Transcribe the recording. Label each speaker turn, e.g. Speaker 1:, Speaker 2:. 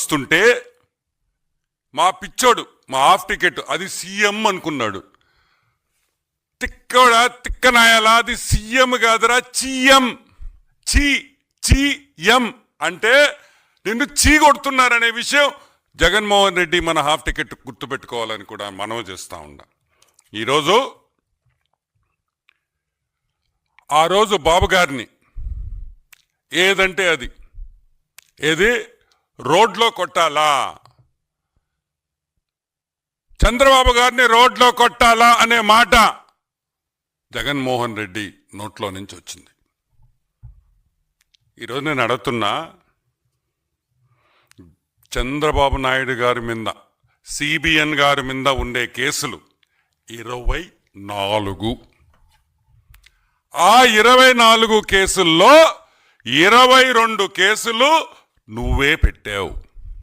Speaker 1: వస్తుంటే మా పిచ్చోడు మా హాఫ్ టికెట్ అది సీఎం అనుకున్నాడు. తిక్కడా తిక్కనాయాలా అది సీఎం కాదురా చీఎం. చీ చీ ఎం అంటే నిన్ను చీ కొడుతున్నారనే విషయం జగన్మోహన్ రెడ్డి మన హాఫ్ టికెట్ గుర్తుపెట్టుకోవాలని కూడా మనవి చేస్తూ ఉన్నా ఈరోజు ఆ రోజు బాబు గారిని ఏదంటే అది. ఏది? రోడ్లో కొట్టాలా? చంద్రబాబు గారిని రోడ్లో కొట్టాలా అనే మాట జగన్మోహన్ రెడ్డి నోట్లో నుంచి వచ్చింది. ఈరోజు నేను అడుగుతున్నా చంద్రబాబు నాయుడు గారి మీద సిబిఎన్ గారి మీద ఉండే కేసులు ఇరవై నాలుగు. ఆ ఇరవై నాలుగు కేసుల్లో ఇరవై రెండు కేసులు నువ్వే పెట్టావు.